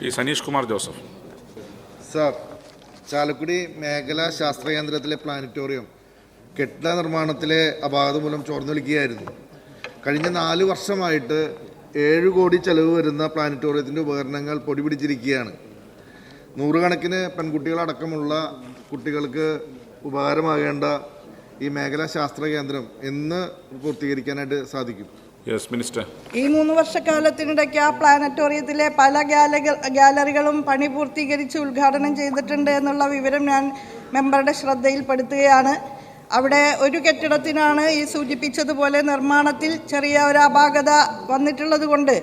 Shri Saneesh Kumar Joseph. Sir Chalakudy മേഖലാ ശാസ്ത്ര കേന്ദ്രത്തിലെ പ്ലാനറ്റോറിയം കെട്ടിട നിർമ്മാണത്തിലെ അപാകത മൂലം ചോർന്നൊലിക്കുകയായിരുന്നു കഴിഞ്ഞ നാല് വർഷമായിട്ട് ഏഴ് കോടി ചെലവ് വരുന്ന പ്ലാനറ്റോറിയത്തിന്റെ ഉപകരണങ്ങൾ പൊടി പിടിച്ചിരിക്കുകയാണ് നൂറുകണക്കിന് പെൺകുട്ടികളടക്കമുള്ള കുട്ടികൾക്ക് ഉപകാരമാകേണ്ട ഈ മേഖലാ ശാസ്ത്ര കേന്ദ്രം എന്ന് പൂർത്തീകരിക്കാനായിട്ട് സാധിക്കും. ഈ മൂന്ന് വർഷക്കാലത്തിനിടയ്ക്ക് ആ പ്ലാനറ്റോറിയത്തിലെ പല ഗാലറികളും പണി പൂർത്തീകരിച്ച് ഉദ്ഘാടനം ചെയ്തിട്ടുണ്ട് എന്നുള്ള വിവരം ഞാൻ മെമ്പറുടെ ശ്രദ്ധയിൽപ്പെടുത്തുകയാണ്. അവിടെ ഒരു കെട്ടിടത്തിനാണ് ഈ സൂചിപ്പിച്ചതുപോലെ നിർമ്മാണത്തിൽ ചെറിയ ഒരു അപാകത വന്നിട്ടുള്ളത് കൊണ്ട്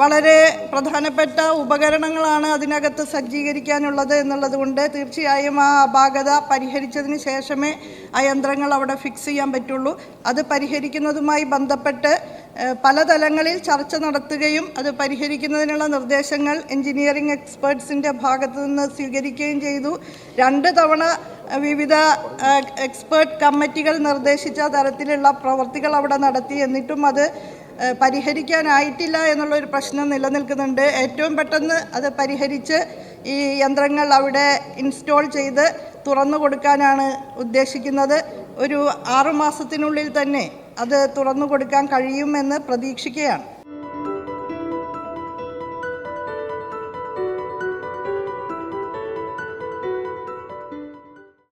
വളരെ പ്രധാനപ്പെട്ട ഉപകരണങ്ങളാണ് അതിനകത്ത് സജ്ജീകരിക്കാനുള്ളത് എന്നുള്ളത് കൊണ്ട് തീർച്ചയായും ആ അപാകത പരിഹരിച്ചതിന് ശേഷമേ ആ യന്ത്രങ്ങൾ അവിടെ ഫിക്സ് ചെയ്യാൻ പറ്റുള്ളൂ. അത് പരിഹരിക്കുന്നതുമായി ബന്ധപ്പെട്ട് ഏഹ്, പല തലങ്ങളിൽ ചർച്ച നടത്തുകയും അത് പരിഹരിക്കുന്നതിനുള്ള നിർദ്ദേശങ്ങൾ എഞ്ചിനീയറിംഗ് എക്സ്പേർട്സിന്റെ ഭാഗത്തു നിന്ന് സ്വീകരിക്കുകയും ചെയ്തു. രണ്ട് തവണ വിവിധ എക്സ്പേർട്ട് കമ്മിറ്റികൾ നിർദ്ദേശിച്ച തരത്തിലുള്ള പ്രവർത്തികൾ അവിടെ നടത്തി. എന്നിട്ടും അത് പരിഹരിക്കാനായിട്ടില്ല എന്നുള്ളൊരു പ്രശ്നം നിലനിൽക്കുന്നുണ്ട്. ഏറ്റവും പെട്ടെന്ന് അത് പരിഹരിച്ച് ഈ യന്ത്രങ്ങൾ അവിടെ ഇൻസ്റ്റാൾ ചെയ്ത് തുറന്നു കൊടുക്കാനാണ് ഉദ്ദേശിക്കുന്നത്. ഒരു ആറുമാസത്തിനുള്ളിൽ തന്നെ അത് തുറന്നു കൊടുക്കാൻ കഴിയുമെന്ന് പ്രതീക്ഷിക്കുകയാണ്.